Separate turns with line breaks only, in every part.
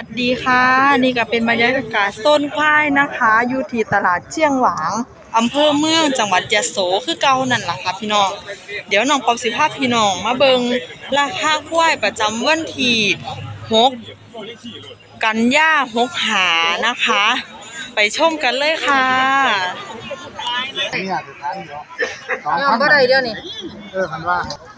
วัสดีค่ะ นี่ก็เป็นบรรยากาศโซนควายนะคะอยู่ที่ตลาดเชียงหวางอำเภอเมืองจังหวัดยะโสคือเก่านั่นล่ะค่ะพี่น้อง เดี๋ยวน้องปอมสิพาพี่น้องมาเบิงราคาควายประจำวันที่6กันยาหกหานะคะ ไปชมกันเลยค่ะ
เนี่ยสุดท้ายเดี๋ยวสอง
ยอม
พัน
บ่ได้เดี๋ยวนี้
เออพันว่า
ส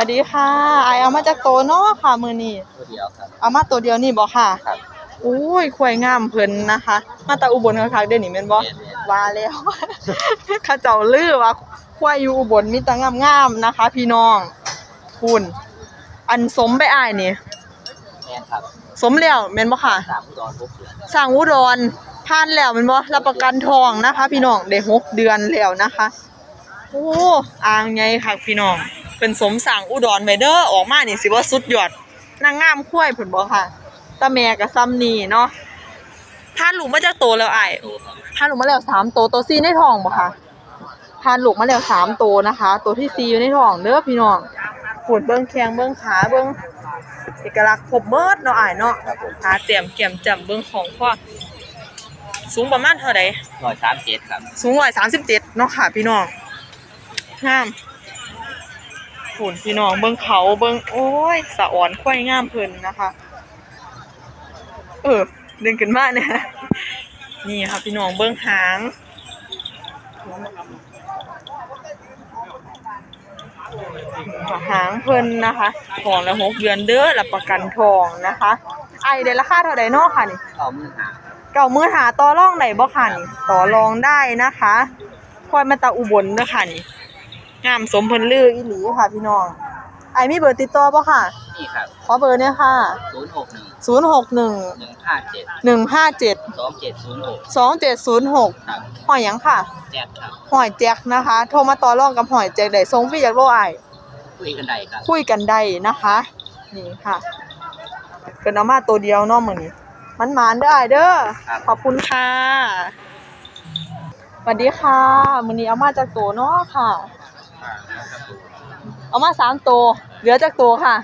วัสดีค่ะไอายเอามาจากโตเนาะค่ะมือนี้
ตัวเดียวครับ
เอามาตัวเดียวนี่บ่ค่ะ
ครับ
อุ้ยควายงามเพิ่นนะคะ มาตาอุบลคักๆเด้นี่แม่นบ่
แม่น
ว่าแล้วเขาเจ้าลือว่าควายอยู่อุบลมีแต่งามๆนะคะ พี่น้องคุณอันสมไปอ้ายนี่
แม่นครับ
สมแล้วแม่นบ่ค่ะ
สามอุดรหกเดือน
สร้างอุดรผ่านแล้วแม่นบ่รับประกันทองนะคะ พี่น้องได้หกเดือนแล้วนะคะ โอ้อ่างใหญ่คักพี่น้อง เป็นสมสร้างอุดรไว้เด้อออกมานี่สิว่าสุดยอดนางงามควายเพิ่นบ่ค่ะตาแม่ก็ซ้ำนี่เนาะผ่านลูกมาจากโตแล้วอ้าย
โตครับ
ผ่านลูกมาแล้วสามโตตัวซีในท้องบ่ค่ะผ่านลูกมาแล้วสามโตนะคะ ตัวที่ซีอยู่ในท้องเด้อพี่น้องปวดเบิ้งแข้งเบิ้งขาเบิ้งเอกลักษณ์ครบเบิดเนาะอ้ายเนาะ
ครับผม
ขาเตรียมแก้มจำเบิ้งของพ่อสูงประมาณเท่าใด
ร้อยสามเจ็ดครับ
สูงร้อยสามสิบเจ็ดเนาะค่ะพี่น้องงาม ฝุ่นพี่น้องเบิ้งเขาเบิ้งโอ้ยสะอ่อนควายงามเพิ่นนะคะ เออดึงขึ้นมาเนี่ยนี่ค่ะพี่น้องเบิ้งหางหางเพิ่นนะคะของละหกเดือนเด้อรับประกันทองนะคะ ไอเดราคาเท่าใดเนาะค่ะนี่
เก้าหมื่นห้า
เก่ามือหาต่อรองไหนบ่ค่ะนี่ต่อรองได้นะคะคอยมาตาอุบลเด้อค่ะนี่ งามสมเพิ่นลืออีหลีค่ะพี่น้อง ไอมีเบอร์ติดต่อบ่ค่ะ
นี่ครับ
ขอเบอร์เนี่ยค่ะ
ศูนย์หกหนึ่ง
061
หนึ่งห้าเจ็ด
157
สองเจ็ดศูนย์หก
2706
ครับ
หอยหยังค่ะ
แจ็คครับ
หอยแจ็คนะคะ โทรมาต่อรองกับหอยแจ็คได้ส่งฟรีจากโลไอ
คุยกันได้ครับ
คุยกันได้นะคะ นี่ค่ะเกินเอามาตัวเดียวเนาะมื้อนี้ มันหมานได้เด้อขอบคุณค่ะสวัสดีค่ะมื้อนี้เอามาจากตัวเนาะค่ะ เอามาสามตัวเหลือจากตัวค่ะ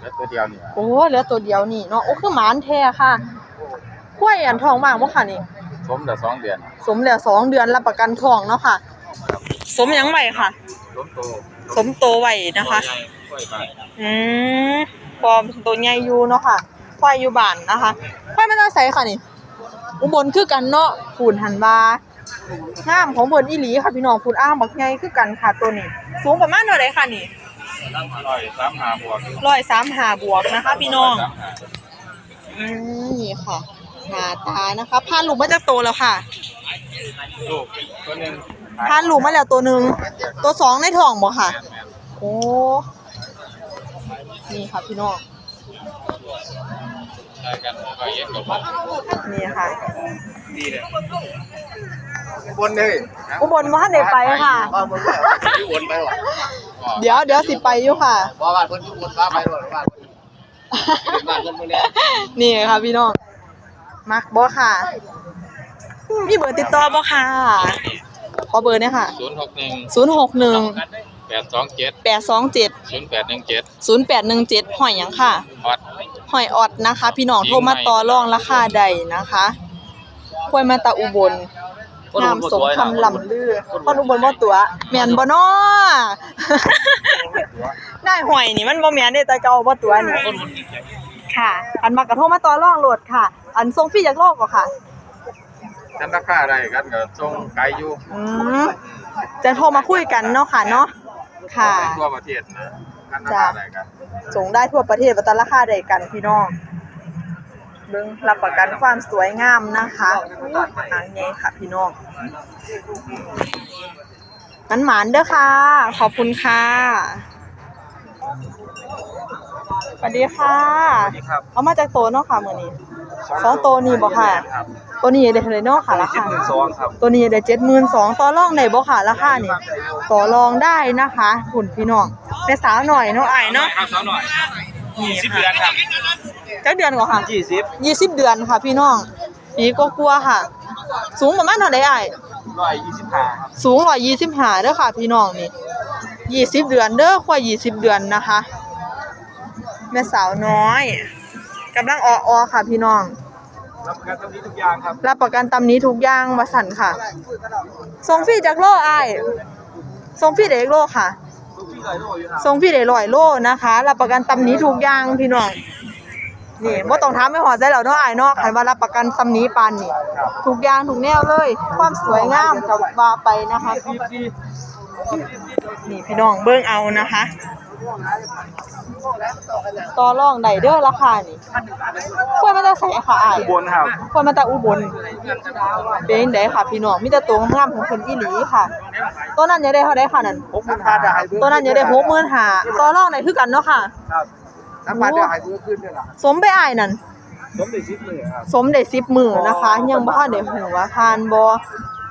แล้วตัวเดียวเนี่ย
โอ้เหลือตัวเดียวนี่เนาะโอ้คือหมานแท้ค่ะข้วยอันทองมากบ่ค่ะนี่
สมแต่สองเดือน
สมแล้วสองเดือนรับประกันทองเนาะค่ะ สมหยังไว้ค่ะ
สมโต
สมโตไว้นะคะ
ค่อยไป
อืมพอตัวใหญ่อยู่เนาะค่ะควายอยู่บ้านนะคะควายมันอาศัยค่ะนี่ อุบลคือกันเนาะปูนหันบา งามของเพิ่นอีหลีค่ะพี่น้องปูนอ้างบักใหญ่คือกันค่ะตัวนี้ สูงประมาณเท่าไหร่ค่ะนี่
ร้อยสามหาบวก
ร้อยสามหาบวกนะคะ พี่น้อง
สามหา
อืมนี่ค่ะหาตานะคะพานลูกมาจากโตแล้วค่ะ
ลูกตัวหนึ่ง
พานลูกมาแล้วตัวหนึ่งตัวสองในท้องบ่ค่ะ โอ้นี่ค่ะพี่น้อง
ใช่กันก็เย็นกว่า
นี่ค่ะ
ดีเลย บนเลย
อุบลว่าได้ไปค่ะ
ว่าบนเลยอยู่บนไปหรอ
เดี๋ยวเดี๋ยวสิไปอยู่ค่ะ
ว่าบ้านคนอยู่บนว่าไปหรอบ้านบ้านคนเมืองเนี่ย
นี่ค่ะพี่น้องมักบ่ค่ะ มีเบอร์ติดต่อบ่ค่ะ ขอเบอร์เนี่ยค่ะ
ศูนย์หกหนึ่ง
061
แปดสองเจ็ด
827
ศูนย์แปดหนึ่งเจ็ด
0817หอยหยังค่ะ
ฮอต
หอยออดนะคะ พี่น้องโทรมาต่อรองราคาใดนะคะ ควายมาตาอุบล งามสมคำลำลือคนอุบลบ่ตัวแม่นบ่น้อได้หอยนี่มันบ่แม่นเด้แต่เก่าบ่ตัวนี่ค่ะ อันมากระโทรมาต่อรองโหลดค่ะ อันส่งฟรีจากโลกบ่ค่ะ
กันราคาอะไรกันก็ส่งไกลอยู่
อืมจะโทรมาคุยกันเนาะค่ะเนาะค่ะ
ทั่วประเทศนะกันราคาอะไรกัน
ส่งได้ทั่วประเทศวัตราคาใดกันพี่น้อง เบิ่งรับประกันความสวยงามนะคะอันนี้ค่ะพี่น้องมันหมานเด้อค่ะ ขอบคุณค่ะสวัสดีค่ะ
ครับ
เอามาจากโตเนาะค่ะมื้อนี้สองตัวนี่บ่ค่ะ
ครับ
ตัวนี้ได้เท่าไหร่เนาะค่ะราคา
สองครับ
ตัวนี้ได้72,000ต่อรองได้บ่ค่ะราคานี่ต่อรองได้นะคะคุณพี่น้องแม่สาวหน่อยเนาะอ้ายเนาะ
ครับสาวหน่อย
นี่
สิบ
ค่ะ
เดือนครับ
จักเดือนกว่าค่ะ
ยี่สิบ
ยี่สิบเดือนค่ะพี่น้องปีก็กลัวาๆค่ะ สูงประมาณเท่าใดอ้าย
ร้อยยี่สิบห้าครับ
สูง125เด้อค่ะ พี่น้องนี่ยี่สิบเดือนเด้อควายยี่สิบเดือนนะคะ แม่สาวน้อยกำลังออออค่ะ พี่น้อง
รับประกันตรงนี้ทุกอย่างครับ
รับประกันตำนี้ทุกอย่างว่าสั่นค่ะส่งฟรีจากโลอ้ายส่งฟรีเด็กโลค่ะ
ทุกที่เลยโลอยู่ครับ
ส่งฟรีได้ร้อยโลนะคะ รับประกันตำนี้ทุกอย่างพี่น้อง นี่บ่ต้องถามไม่หอดใจแล้วเนาะอ้ายเนาะคันว่ารับประกันตำนี้ปานนี่ทุกอย่างทุกแนวเลย ความสวยงามก็ว่าไปนะคะนี่พี่น้องเบิ่งเอานะคะ ต่อรองได้เด้อราคานี่ควรมาจะใส่ค่ะอ้าย
บนครับ
ควรมาจากอุบลเป็นจังไดค่ะพี่น้องมีแต่ตัวงามๆของเพิ่นอีหลีค่ะตัวนั้นยังได้เท่าใดค่ะนั่น
หกพันบาทได้
ตัวนั้นยังได้65,000ต่อรองได้คือกันเนาะค่ะ
ครับ น้ำบาทได้หายเพิ่มขึ้นด้วยล่ะ
สมไปอ้ายนั่น
สมเด็จชิดเลยครับ
สมได้10มื้อนะคะ ยังบ่ทันได้ฮู้ว่าทานบ่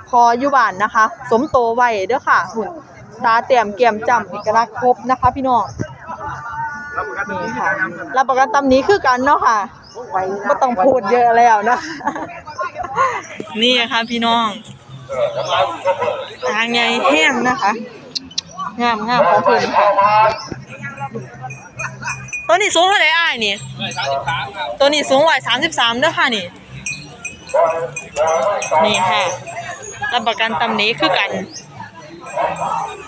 พออยู่บ้านนะคะ สมโตไว้เด้อค่ะหุ่นตาเต้มแก้มจ้ำเอกลักษณ์ครบนะคะ พี่น้อง
รับประกันตรง
นี่
นี้
ค่ะรับประกันตำนี้คือกันเนาะค่ะก็ต้องพูดเยอะแล้วนะ นี่ค่ะพี่น้องทางใหญ่แห้งนะคะ งามงามของเพิ่นค่ะ ตัวนี้สูงเท่าไหร่อ้ายนี่ตัวนี้สูงร้อยสามสิบสามเด้อค่ะนี่ นี่ค่ะรับประกันตำนี้คือกัน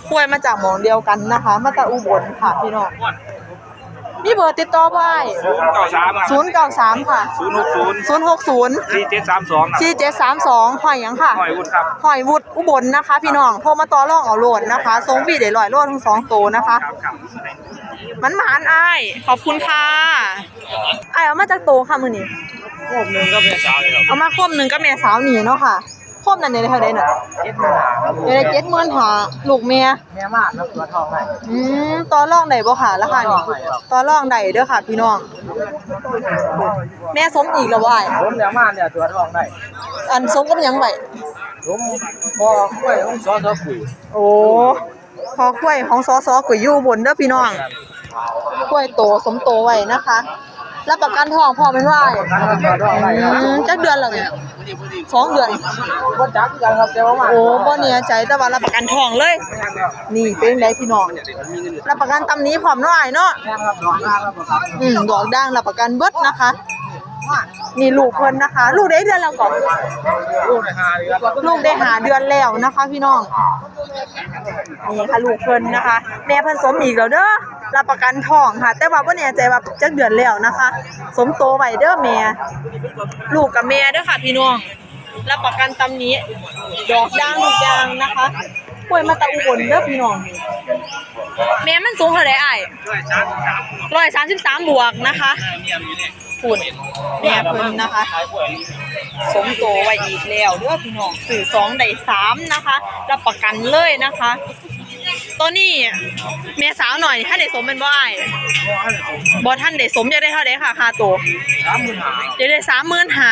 ป่วยมาจากหมองเดียวกันนะคะ มาจากอุบลค่ะพี่น้องมีเบอร์ติดต่อบ่าย
ศูนย์เก้าสามครับ
ศูนย์เก้าสามค่ะ
ศูนย์หกศูนย์
ศูนย์หกศูนย์
สี่เจ็ดสามสองครับ
สี่เจ็ดสามสองหอยหยังค่ะ
หอยวุฒิครับ
หอยวุฒอุบลนะคะ พี่น้องโทรมาต่อรองเอาโหลดนะคะทรงบีได้ลอยโลดทั้งสองตัวนะคะ
ครับครับ
มันหมานอ้ายขอบคุณค่ะอ้ายเอามาจากโตค่ะมื้อนี้
พวกหนึ่งก็เป็นสาวเลยครับ
เอามาคมหนึงกับแม่สาวนี่เนาะค่ะคมนั้นได้เท่าใดน่ะ
เจ็ดหมื่นห้าครับ
ได้เจ็ดหมื่นหาลูกแม่
แม่มากแล้วตัวทองให้
อืมต่อรองได้บ่ค่ะราคานี้ต่อรองได้เด้อค่ะพี่น้อง แม่สมอีกแล้วบ่อ้าย
ผมเดี๋ยวมาเนี่ยตัวทองได้
อันสมกับหยังไว้
ผมพอกล้วยผมซอสปุ๋ย
โอ้ พอกล้วยของสอสอกุยอยู่บนเด้อพี่น้องกล้วยโตสมโตไว้นะคะรับประกันทองพอเป็นว่า
ตัวทองได้ครับ
อืมจักเดือนแล้วเนี่ยสองเดือน
ก็จักกันครับแต่ว่ามา
โอ้บ่เนี่ยใจแต่ว่ารับประกันทองเลย นี่เป็นไดพี่น้องรับประกันตำนี้พร้อมเนาะอ้ายเนาะ
แม่ครับดอกหน้าครับครับ
อืมดอกด่างรับประกันเบิดนะคะ นี่ลูกเพิ่นนะคะ ลูกได้เดือนแล้วก่อน
ลูกในหาเลยครับ
ลูกได้หาเดือนแล้วนะคะ พี่น้องนี่ค่ะลูกเพิ่นนะคะ แม่เพิ่นสมอีกแล้วเด้อรับประกันทองค่ะ แต่ว่าบ่แน่ใจว่าจักเดือนแล้วนะคะ สมโตไว้เด้อแม่ลูกกับแม่เด้อค่ะ พี่น้องรับประกันตำนี้ดอกด่างทุกย่างนะคะป่วยมาตะอุบลเด้อพี่น้องแม่มันสูงเท่าไหร่อ้
ร้
อยสามสิบสามบวกนะคะ ฝุ่นแม่เพิ่นนะคะ สมโตไว้อีกแล้วเด้อพี่น้องสื่อสองได้สามนะคะ รับประกันเลยนะคะ ตัวนี้แม่สาวหน่อยถ้าได้สมเป็นบ่อายบ่ท่านได้สมจะได้เท่าไดค่ะค่าตัว
สามหมื่นห้า
จะได้สามหมื่นห้า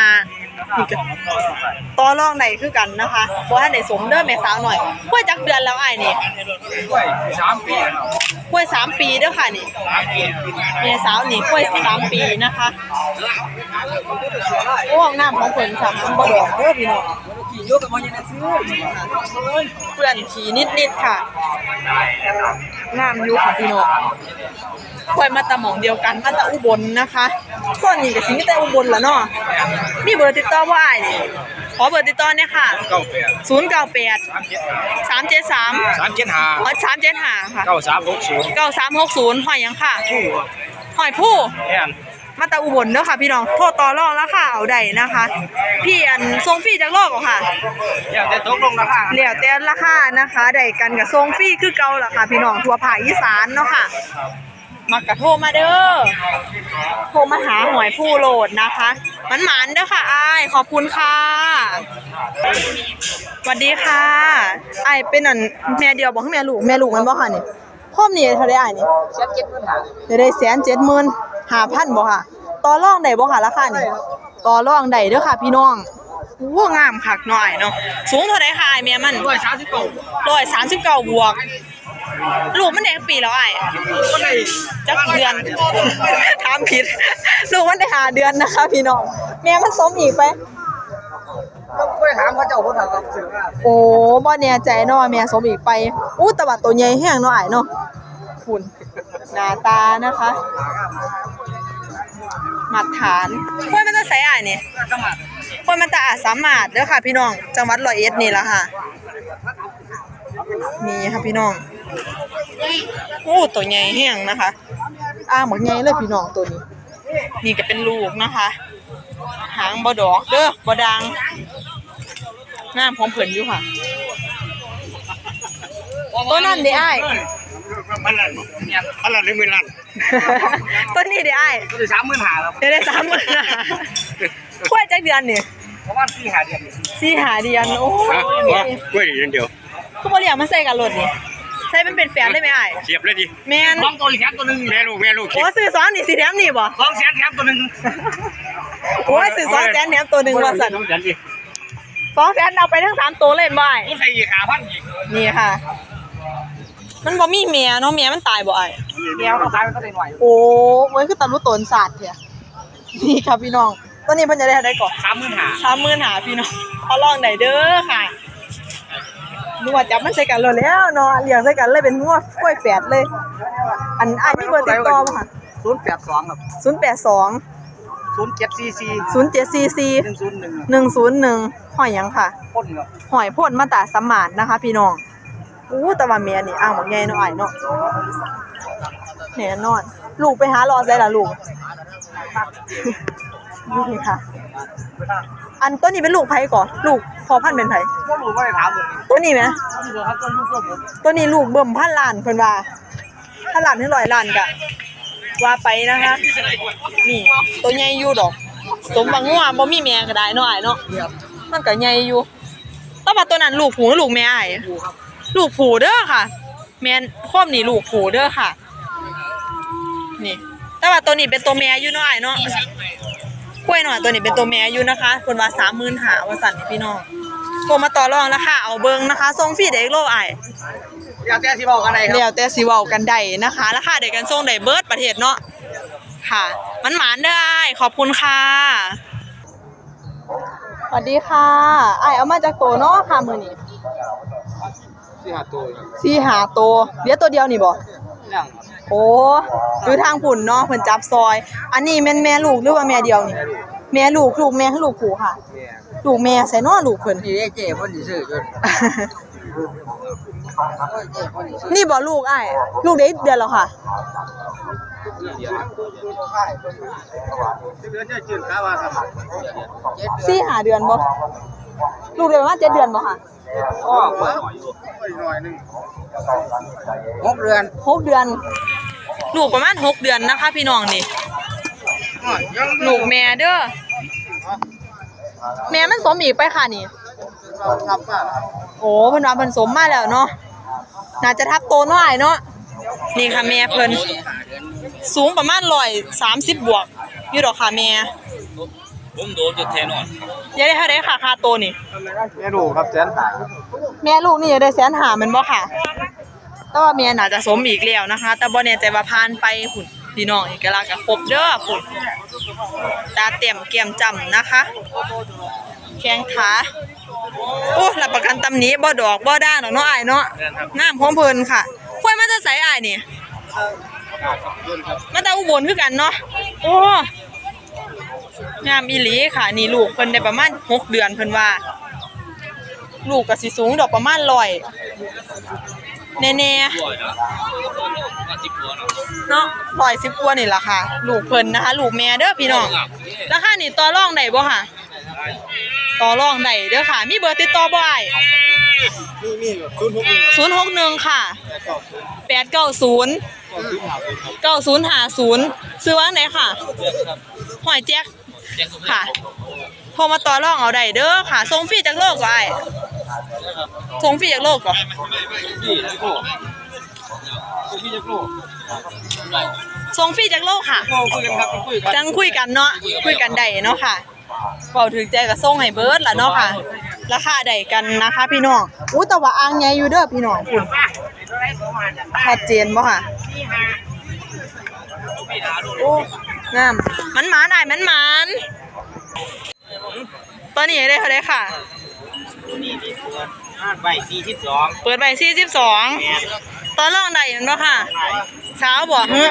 ต่อรองได้คือกันนะคะบ่ท่านได้สมเด้อแม่สาวหน่อยค่อยจักเดือนแล้วไอ้นี่
กล้วยสามปีครับ
ค่อยสามปีเด้อค่ะนี่
สามปี
แม่สาวนี่ค่อยสามปีนะคะโอ้น้ำของเพิ่นค่ะน้ำบ่ดอกเด้อพี่น้อง
ขี่ยกกับมันยังได้ซื้อ
เปื่อนขี่นิดๆค่ะ งามอยู่ค่ะพี่น้องคอยมาตะหมองเดียวกันมาตะอุบลนะคะส่วนนี้ก็สิมีแต่อุบลละเนาะมีเบอร์ติดต่อบ่อ้ายนี่ขอเบอร์ติดต่อเนี่ยค่ะ
เก้าแปด
098
สามเจ็ดห้า
373
สามเจ็ดห้า
อ๋อ375ค่ะ
เก้าสามหกศูนย์
9360หอยหยังค่ะ
คู่
หอยผู้
แม่น
มาตะอุบลเด้อค่ะพี่น้องโทรต่อรองราคาเอาได้นะคะ พี่อันทรงฟรีจากโลกเหรอค่ะ
อยากจะตกลงราคา
เหลี่ยวแต่ราคานะคะได้กันกับทรงฟรีคือเก่าล่ะค่ะ พี่น้องทั่วภาคอีสานเนาะค่ะมักกะโทรมาเด้อ โทรมาหาหอยผู้โหลดนะคะ มันหมานเด้อค่ะอาย ขอบคุณค่ะสวัสดีค่ะอายเป็นอันแม่เดียวบอกให้แม่ลูก แม่ลูกมันบ่ค่ะนี่พ่อมนี่เท่าไดอายนี่
เจ็ดเจ็ดหมื่นห้า
ได้ได้แสนเจ็ดหมื่น ห้าพันบ่ค่ะ ต่อรองได้บ่ค่ะราคานี่ต่อรองได้เด้อค่ะ พี่น้องโอ้งามคักหน่อยเนาะ สูงเท่าไดค่ะอายแม่มัน
ด้วยสามสิบเก้า
ร้อยสามสิบเก้าบวก ลูกมันเด็กปีแล้วไอ้
ก็ได้
จักเดือน ถามผิด ลูกมันได้หาเดือนนะคะ พี่น้อง แม่มันสมอีกไป
ต้องไปถามเขาเจ้าคนถามกับสื่อว่า
โอ้บ่แน่ใจเนาะว่าแม่สมอีกไป อู้แตะวันตัวใหญ่แห้งเนาะไอ้ายเนาะคุณหน้าตานะคะ มาตรฐานห้วยมันจะใส่อ้ายนี่
สมัคร
ห้วยมันจะอาจสามารถเด้อค่ะ พี่น้อง จังหวัดร้อยเอ็ดนี่ล่ะค่ะ นี่ค่ะพี่น้อง โอ้ตัวใหญ่แห้งนะคะอ้างบักใหญ่เลยพี่น้องตัวนี้ นี่ก็เป็นลูกนะคะ หางบ่ดอกเด้อบ่ดังน้ำพร้อมเพิ่นอยู่ค่ะ ตัวนั้นเด้อ้าย
พันล้านพันล้านหรือหมื่นล้าน
ตัวนี้เด้อ้าย
ก็จะสามหมื่นหาครับ
เดี๋ยวได้สามหมื่นค่อยจักเดือนนี่
เพราะว่าสี่หาเดือน
สี่หาเดือนโอ้
ฮะ
ย
ว่ากล้วยอย่างเดียว
คือบ่เรียกมาใส่กันรถนี่ใส่มันเป็นแฟนได้ไหมอ้าย
เสียบเลยดิ
แม่น
สองตัวอีกแถมตัวหนึ่ง
แม่ลูกแม่ลูก
โอ้ซื้อสองนี่สิแถมนี่บ่
สองแสนแถมตัวหนึ่ง
โอ้ยซื้อสองแสนแถมตัวหนึ่งว่าสั่น
สองแสนดิ
สองแสนเอาไปทั้งสามตัวเลยบ่อ้าย
กูใส่อีกหาพันอีก
นี่ค่ะ มันบ่มีเมียเนาะเมียมันตายบ่อ้าย
เดียวก็ขายมันก็ได้หน่อย
โอ้เว้ยคือตำรุตนศาสตร์เถอะนี่ค่ะพี่น้องตัวนี้เพิ่นจะได้เท่าใดก่อน
สามหมื่นหา
สามหมื่นหาพี่น้องขอลองได้เด้อค่ะนึกว่าจับมันใส่กันเลยแล้วเนาะเลี้ยงใส่กันเลยเป็นงัวกล้วยแฝดเลย อันอ้ายมีเบอร์ติดต่อบ่ค่ะ
ศูนย์แปดสองครับ
082
ศูนย์เจ็ดซีซี
0744
หนึ่งศูนย์หนึ่ง
101หอยหยังค่ะ
พ่นครับ
หอยพ่นมาตราสมานนะคะ พี่น้อง อู้แต่ว่าเมียนี่อ้างบักใหญ่เนาะอ้ายเนาะแน่นอน ลูกไปหารอใส่ล่ะลูกนี่ค่ะ อันตัวนี้เป็นลูกไผก่อนลูกพอพันเป็นไผ
ก็รู้ว่าได้ถามเลย
ตัวนี้ไหม
นี่เหรอครับต้นลูกก็ผม
ตัวนี้ลูกเบิ่มพันล้านเพิ่นว่าพันล้านถึงร้อยล้านกะว่าไปนะคะนี่ ตัวใหญ่อยู่ดอก สมบังงัวบ่มีแม่ก็ได้เนาะอ้ายเนาะมันก็ใหญ่อยู่แต่ว่าตัวนั้นลูกผูหรือลูกแม่อ้าย ลูกผูเด้อค่ะ แม่นครอบนี่ลูกผูเด้อค่ะ นี่ แต่ว่าตัวนี้เป็นตัวแม่อยู่เนาะอ้ายเนาะกล้วยหน่อยตัวนี้เป็นตัวแม่อยู่นะคะเพิ่นว่า30,000หาว่าสั่นนี่พี่น้องโทรมาต่อรองราคาเอาเบิ่งนะคะส่งฟรีเด็กโลอ้าย
อยากแจ้ที่บอกอะไรครับ
แล้วแต่สิเว้ากันได้นะคะราคาเดียวกันส่งได้เบิดประเทศเนาะค่ะ มันหมานได้อขอบคุณค่ะสวัสดีค่ะอ้ายเอามาจากโตเนาะค่ะมื้อนี้
ที่หาตัว
สี่หาตัวเหลือตัวเดียวนี่บ่
ยัง
โอ้อยู่ทางปุ่นเนาะเพิ่นจับซอย อันนี้แม่นแม่ลูกหรือว่าแม่เดียวนี่ แม่ลูกลูกแม่คือลูกผู้ค่ะ ลูกแม่ใส่เนาะลูกเพิ่น
นี่เจ๊พ่นซื้อจน
นี่บ่ลูกอ้ายลูกได้เดือนแล้วค่ะ
เดือนจะจืดข้าวว่าครับ
สี่หาเดือนบ่ลูกได้ประมาณเจ็ดเดือนบ่ค่ะ
อ๋อว่า
หน่อยนึง
หกเดือน
หกเดือน ลูกประมาณหกเดือนนะคะ พี่น้องนี่
ยัง
ลูกแม่เด้อแม่มันสมอีกไปค่ะนี่โอ้เพิ่นว่าเพิ่นสมมาแล้วเนาะน่าจะทับโตหน่อยเนาะนี่ค่ะแม่เพิ่นสูงประมาณ130บวก อยู่ดอกค่ะแม่
ผมโดนจุดเทนอน
อยากได้เท่าไดค่ะค่าโตนี่
แม่ลูกครับแสนหา
แม่ลูกนี่อยากได้แสนหาแม่นบ่ค่ะแต่ว่าแม่น่าจะสมอีกแล้วนะคะ แต่บ่แน่ใจว่าผ่านไปหุ่นพี่น้องเอกลักษณ์ก็ครบเด้อพุ่นตาเต็มแก้มจำนะคะ แข้งขาโอ้รับประกันตำหนี้บ่ดอกบ่ด้านดอกเนาะอ้ายเนาะงามของเพิ่นค่ะค่อยมาจะใส่อ้ายนี่ มาต่อุบลคือกันเนาะ โอ้ งามอีหลีค่ะ นี่ลูกเพิ่นได้ประมาณหกเดือนเพิ่นว่า ลูกก็สิสูงดอกประมาณ100แน่ๆเนาะ110กว่านี่ล่ะค่ะ ลูกเพิ่นนะคะ ลูกแม่เด้อพี่น้องราคานี่ต่อรองได้บ่ค่ะ ต่อรองได้เด้อค่ะ มีเบอร์ติดต่อบ่อ้าย
นี่นี่ะแปดเก้าศูนย์หกหนึ่ง
061ค่ะ890 9050ซื้อว่างไหนค่ะหอยแจ๊ก ค่ะโทรมาต่อรองเอาได้เด้อค่ะส่งฟรีจากโลกก็อ้ายส่งฟรีจากโลกก็ส่งฟรีจากโลกค่ะ
คุยกันครับคุยกัน
จังคุยกันเนาะคุยกันได้เนาะค่ะเว้าถึงใจก็ส่งให้เบิดล่ะเนาะค่ะ ราคาใดกันนะคะ พี่น้องอู้แต่ว่าอ่างใหญ่อยู่เด้อพี่น้องคุณชัดเจนบ่ค่ะโอ้ งามมันหมานอ้ายมันหมานตอนนี้ได้เท่าไดค่ะ
ห้าใบสี่สิบสอง
เปิดใบ42ตอนรองได้แม่นบ่ค่ะเช้าบ่ฮึ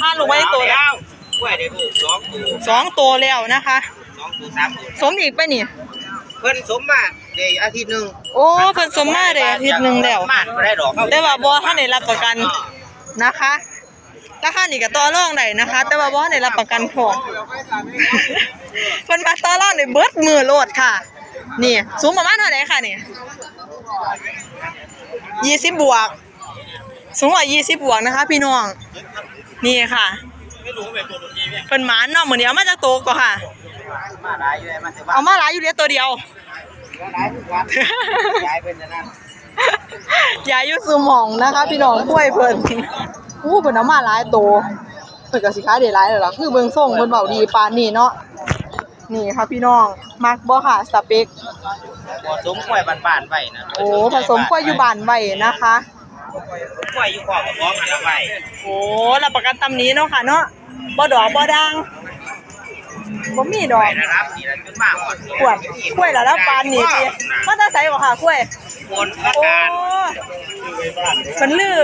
พาลูกไว้ในตัวแล้ว
กล้วยได้ลูกสองตัว
สองตัวแล้วนะคะ
สองตัวสามตัว
สมอีกไปนี่
เพิ่นสมมาได้อาทิตย์หนึง
โอ้เพิ่นสมมาได้อาทิตย์หนึงแล้ว
มาบ่ได้ดอก
แต่ว่าบ่ทันได้รับประกันนะคะ ราคานี่ก็ต่อรองได้นะคะ แต่ว่าบ่ทันได้รับประกันทองเพิ่นมาต่อรองได้เบิดมือโลดค่ะ นี่ สูงประมาณเท่าไหร่ค่ะนี่20บวก สูงกว่า20บวกนะคะ พี่น้อง นี่ค่ะเพิ่นหมานเนาะมื้อนี้เอามาจากโตกก็ค่ะ
มาหลายอยู่เลยมาสิว่า
เอามาหลายอยู่เดียวตัวเดียว
หลายทุกวันยายเป็นจังนั้น
ยายอยู่ซูหมองนะคะ พี่น้องกล้วยเพิ่น อู้เพิ่นเอามาหลายโตวเพิ่นก็สิขายได้หลายแล้วล่ะคือเบิ่งส่งเพิ่นเว้าดีปานนี้เนาะนี่ค่ะพี่น้องมักบ่ค่ะสเปค
บ่สมกล้วยบ้านๆไว้นะ
โอ้ผสมกล้วยอยู่บ้านไว้นะคะ
กล้วยอยู่คอกกับของอันละไว้
โอ้รับประกันตำนี้เนาะค่ะเนาะบ่ดอกบ่ดังบ่มีดอก
ไว้นะครับนี่ละจุดมากก่อน
ขวดกล้วยละละปานนี่ติมาแต่ไสบ่ค่ะกล้วย
บนประ
โอ้
กาศ
เพิ่นลือ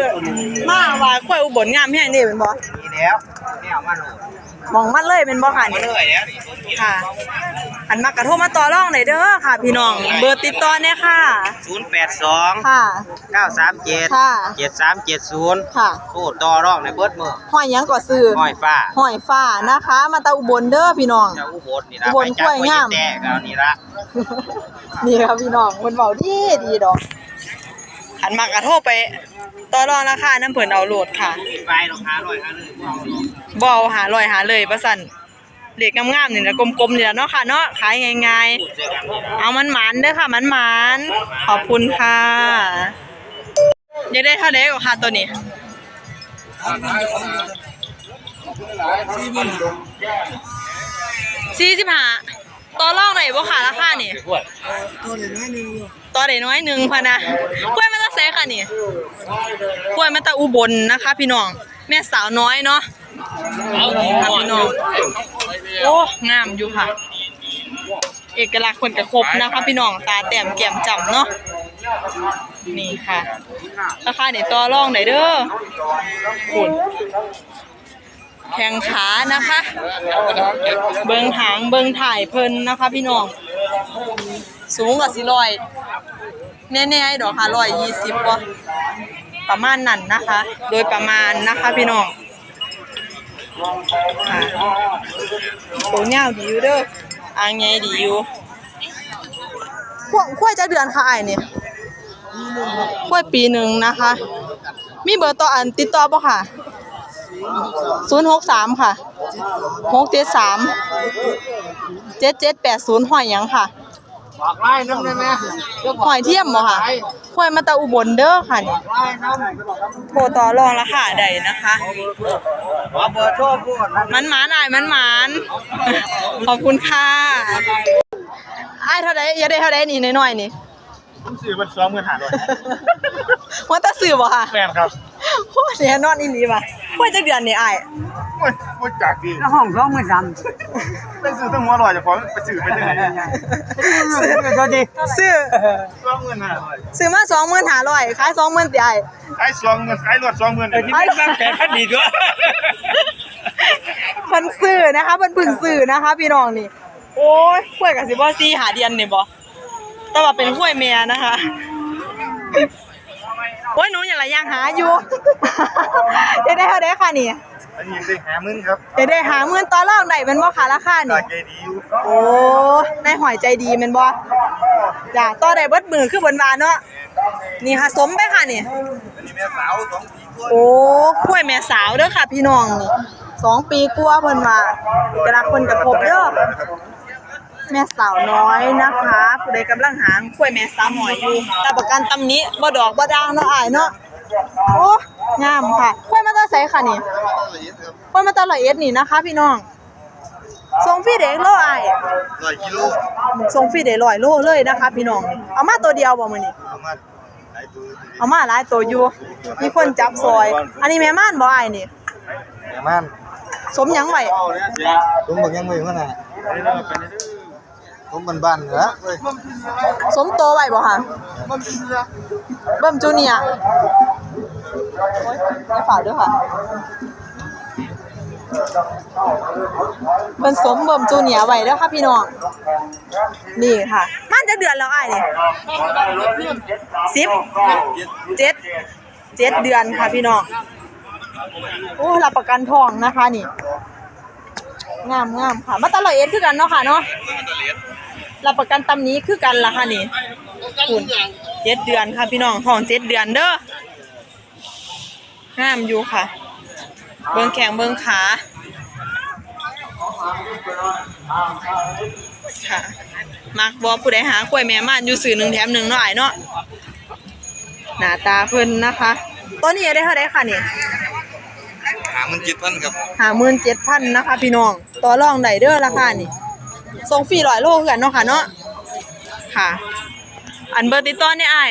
มาว่ากล้วยอุบลงามแฮงนี่แม่นบ่
นี่แล้วแนวมาโหลด
มองมันเลยแม่นบ่ค่ะ
มา
นี่
เลยแล้วนี่
ค่ะ อันมากระโทรมาต่อรองได้เด้อค่ะ พี่น้อง เบอร์ติดต่อเนี่ยค่ะ
082
ค่ะ
937
ค่ะ
7370
ค่ะ
โทษต่อรองในเบิดมือ
ห้อยหยังก็ซื้อ
ห้อยฟ้า
ห้อยฟ้านะคะ มาตาอุบลเด้อพี่น้อง
เจ้าอุบลนี่ละ
อุบลกล้วยงาม
ไปจับกล้วยแตกเอานี่ละ
นี่ครับพี่น้องเพิ่นเว้าดีดีดอก อันมากระโทรไปต่อรองราคาน้ำเพิ่นเอาโหลดค่ะ
ไปดอกหาร้อยหาเลยบ่เอาหรอก
บ่เอาหาลอยหาเลยประสันเด็กงามๆนี่แหละกลมๆนี่แหละเนาะค่ะเนาะขายง่ายๆ
เอา
มันหมานเด้อค่ะมันหมานขอบคุณค่ะยากได้เท่าไหร่ก็ค่ะตัวนี้สี่สิบห้าต่อรองไหน่อยบ่ค่ะราคานี่ต่อ อได้น้อยหนึ่งพะนะกล้วยมันจะแซค่ะนี่กล้วยมันตะอุบลนะคะ พี่น้อง แม่สาวน้อยเนาะค่ะพี่น้องโอ้งามอยู่ค่ะ เอกลักษณ์คนกระครบนะคะพี่น้องตาแต้มแก้มจำเนาะนี่ค่ะราคาเนี่ยต่อรองได้เด้อคุณ แข้งขานะคะ เบิงหางเบิงถ่ายเพิ่นนะคะ พี่น้อง สูงกว่าสิร้อยแน่ๆดอกค่ะร้อยยี่สิบวะประมาณนั้นนะคะ โดยประมาณนะคะพี่น้องค่ะตัวยาวดีอยู่เด้ออ่างใหญ่ดีอยู่ขวขวายจะเดือนค่ะไอ้ายนี่ขวายปีหนึ่งนะคะ มีเบอร์ต่ออันติดต่อป่ะค่ะ ศูนย์หกสามค่ะหกเจ็ดสามเจ็ดเจ็ดแปดศูนย์หอยหยังค่ะ
บอกไล่น้ำได้ไหม
หอยเทียมบ่ค่ะหอยมาตาอุบลเด้อค่ะนี่
ไล่น้
โทรต่อรองราคาได้นะคะำ
ขอเบอร์โทรพูด
มันหมานอายมันหมาน ขอบคุณค่ะอ้ายเท่าใดอย่าได้เท่าใดนี่น้อยๆนี่
ผมซื้อมันซ้อมเงินหาด้วย
ว่าแตาซื้อบ่ค่ะ
แฟนครับ
โอ้แน่นอนอีหลีว่ะ ว่าจักเดือนนี่อ้าย
โอ้ยโอ้ยจากดี
ห้องร้องไม่ซ้
ไปซื้อตั้งหัวลอยจะพอไปซื้อไปที่ไหนำ
ซื้อก็ดี
ซื้อ
ซ้อมเงินหาลอย
ซื้อมา25,500ขาย20,000ติอ้าย
ขายซ้อมเงินขายรถซ้อมเงิน
ขายรถ
แปดพันดีด้วย
เพิ่นซื้อนะคะเพิ่นเพึ่งซื้อนะคะ พี่น้องนี่ โอ้ยกล้วยก็สิบ่ซีหาเดือนนี่บ่แต่ว่าเป็นกล้วยแม่นะคะ โอ้ยหนูอย่างไรยังหาอยู่ จะได้เท่าไดค่ะนี่
อันนี้ได้หามึงครับ
จะได้หาหมื่นต่อรองได้แม่นบ่คะราคา
จา
นี่
กใจดีอยู่
โอ้นายหอยใจดีแม่นบ่จ้ะต่อได้เบิดมือคือบนวานเนาะนี่ค่ะสมไปค่ะนี่
อันนี้แม่สาวสองปีกว่า
โอ้กล้วยแม่สาวเด้อค่ะ พี่น้องนี่สองปีกว่าเพิ่นว่าเอกลักษณ์เพิ่นก็ครบเด้อ แม่สาวน้อยนะคะผู้ใดกำลังหากล้วยแม่สาวหอยอยู่แต่ประกันตำหนี้บ่ดอกบ่ด่างเนาะอ้ายเนาะโอ้งามค่ะกล้วยมาตาไสค่ะนี่กล้วยมาตาละเอ็ดนี่นะคะ พี่น้องส่งฟรีเด็กโลอ้าย
ร้อยกิโล
ส่งฟรีได้100โลเลยนะคะ พี่น้อง เอามาตัวเดียวบ่มื้อนี้
เอามาหลายตัว
เอามาหลายตัวอยู่ มีคนจับซอย อันนี้แม่ม่านบ่อ้ายนี่
แม่มัน
สมหยังไว้
ผมบอกยังไม่มาน่ะ ผมบ้านๆเหรอเว้ย
สมโตไว้บ่ค่ะ เบิ่มจูเนียร์โอ้ยอย่าฝากด้วยค่ะเพิ่นสมเบิ่มจูเนียร์ไว้เด้อค่ะพี่น้อง นี่ค่ะ มันจะเดือนแล้วอ้ายนี่สิบเจ็ดเจ็ดเดือนค่ะพี่น้อง โอ้รับประกันทองนะคะนี่ งามงามค่ะมาตลอดเอ็ดคือกันเนาะค่ะเนาะรับประกันตำนี้คือกันล่ะค่ะนี่คุณเจ็ดเดือนค่ะพี่น้องทองเจ็ดเดือนเด้องามอยู่ค่ะ เบิ่งแข้งเบิ่งขาค่ะมักบ่ผู้ใดหากล้วยแม่ม่านอยู่ซื้อหนึ่งแถมหนึ่งเนาะอ้ายเนาะหน้าตาเพิ่นนะคะตัวนี้ได้เท่าไดค่ะนี่
หามันจิตพันครับ
หาหมื่นเจ็ดพันนะคะ พี่น้องต่อรองได้เด้อราคานี่ส่งฟรีร้อยโลคือกันเนาะค่ะเนาะค่ะ อันเบอร์ติดต่อเนี่ยอ้าย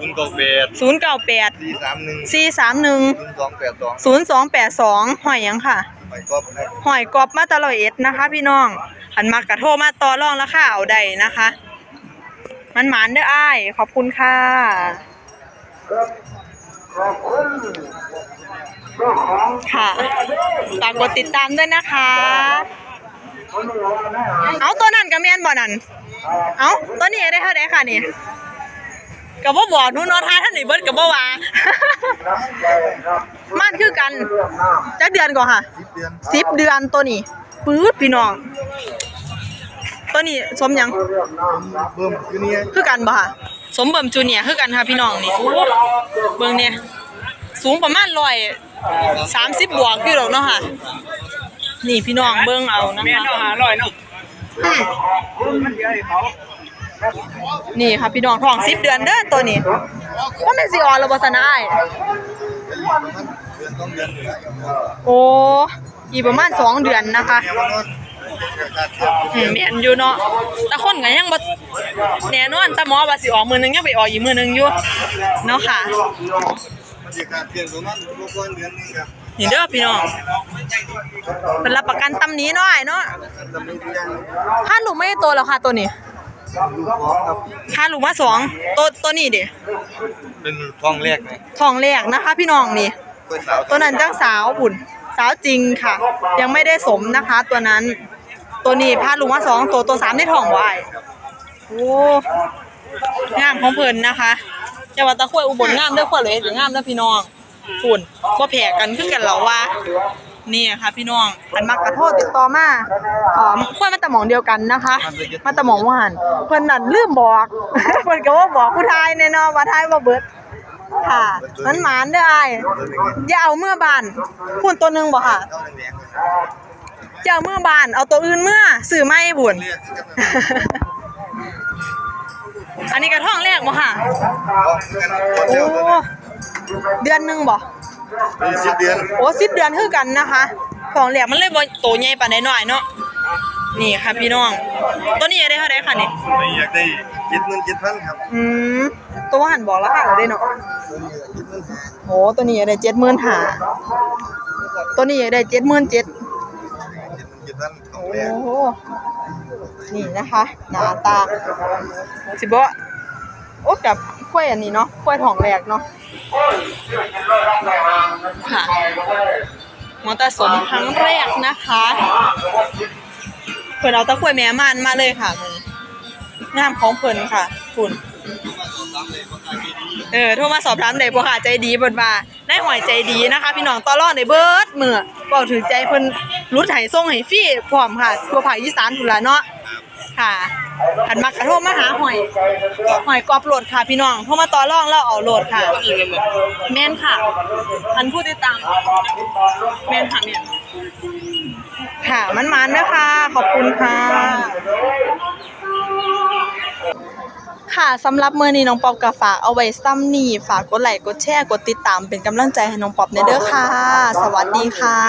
คุณกอกเบด
ศูนย์เก้าแปด
สี่สามหนึ่ง
สี่สามหนึ่ง
คุณสองแปดสอง
ศูนย์สองแปดสองหอยหยังค่ะ
ไปก็ครับ
หอยกรอบมาตลอดเอ็ดนะคะ พี่น้องอันมากกระโทรมาต่อรองราคาเอาได้นะคะ มันหมานเด้ออ้ายขอบคุณค่ะค่ะฝากกดติดตามด้วยนะคะ เอาตัวนั้นกับแม่นบ่นั่นเอาตัวนี้ได้เท่าไดค่ะนี่ก็บ่บอกหนูเนอนทาท่านนี่เบิดก็บ่ว่ามันคือกันจักเดือนก่อนค่ะ
สิบเดือน
สิบเดือนตัวนี้ปื๊ดพี่น้อง ตัวนี้สมหยัง
เบิ่มคือนี่
คือกันบ่ค่ะสมเบิ่มจูเนียร์คือกันค่ะพี่น้องนี่โอ้เบิ่งเนี่ยสูงประมาณร้อย สามสิบบวกอยู่หรอกเนาะค่ะ นี่พี่น้องเบิ่งเอานะคะ
หาร้อยเนาะ
อืม
มันเยอะให้เขา
นี่ค่ะพี่น้องท้องสิบเดือนเด้อตัวนี้ว่ามันสิออนแล้วบ่ซะนะอ้าย
เดือนต้องเดือนเหนือ
โอ้อีกประมาณสองเดือนนะคะ
แม่มานอนการเทียบ
อืมแม่นอยู่เนาะแต่คนก็ยังบ่แน่นอนแต่หมอว่าสิออกมื้อหนึงยังไปออกอีกมื้อหนึงอยู่เนาะค่ะ
มันจะการเทียบประมาณรวมเดือนนึงครับ
นี่เด้อพี่น้องเป็นรับประกันตำหนี้เนาะอ้ายเนาะ
จำเป็นที่ยัง
ถ้าลูกไม่โตแล้วค่ะตัวนี้
ลูกของครับ
ถ้าลูกมาสองตัวตัวนี้ดิ
เป็นท้องแรกไง
ทองแรกนะคะ พี่น้องนี่
กล้วยสาว
ตัวนั้นจังสาวบุญสาวจริงค่ะ ยังไม่ได้สมนะคะ ตัวนั้น ตัวนี้พาลูกมาสองตัวตัวสามได้ทองบ่อ้ายโอ้งามของเพิ่นนะคะ อย่าว่าตะข้วยอุบลงามเด้อข้วยเลยหรืองามเด้อพี่น้องฝุ่นบ่แพ้กันคือกันแล้วว่านี่ค่ะพี่น้องหันมากระโทษติดต่อมาอ่อข้วยมาตะหมองเดียวกันนะคะ มาตะหมองว่าหันเพิ่นนั่นลืมบอก เพิ่นก็ว่าบอกผู้ทายแน่นอนว่าทายบ่เบิดค่ะมันหมานเด้ออ้ายอย่าเอาเมื่อบานพุ่นตัวหนึงบ่ค่ะ
ต้อ
ย่าเอาเมื่อบานเอาตัวอื่นเมื่อซื้อไม่บุญ อันนี้กระท่องแรกบ่ค่ะ
กัน
โอ้เดือนหนึงบ่
เป็นสิบเดือน
โอ้สิบเดือนคือกันนะคะของแรกมันเลยบ่โตใหญ่ปานใดน้อยเนาะนี่ค่ะพี่น้อง ตัวนี้ได้เท่าไดค่ะนี่
ไม่อยากได้เจ็ดหมื่นเจ็ดพันครับ
อืมตัวหันบอกราคาแล้วได้เนาะโอ้ตัวนี้ได้เจ็ดหมื่นห้าตัวนี้ได้เจ็ดหมื่นเจ็ด
เจ็ดพันของ
โอ้
แรก
โหนี่นะคะหน้าตาสิบ่ โอ้กับกล้วยอันนี้เนาะกล้วยทองแรกเนาะค่ะมอเตอร์สมครั้งแรกนะคะเพิ่นเอาตะกล้วยแม่ม่านมาเลยค่ะมึงงามของเพิ่นค่ะคุณเออโทรมาสอบถามได้บ่ค่ะใจดีเพิ่นว่าได้หอยใจดีนะคะ พี่น้องต่อรองได้เบิดมื้อเว้าถึงใจเพิ่นรุดให้ส่งให้ฟรีพร้อมค่ะทั่วภาคอีสานพุ่นล่ะเนาะค่ะ หันมากระโทรมาหาหอยหอยกรอบโหลดค่ะพี่น้องโทรมาต่อร่องแล้วเอาโหลดค่ะแม่นค่ะ อันผู้ติดตามแม่นค่ะแม่นค่ะมันมันนะคะ ขอบคุณค่ะ ค่ะสำหรับมื้อนี้น้องป๊อบก็ฝากเอาไว้ซ้ำนี่ฝากกดไลค์กดแชร์กดติดตามเป็นกำลังใจให้น้องป๊อบในเด้อค่ะ สวัสดีค่ะ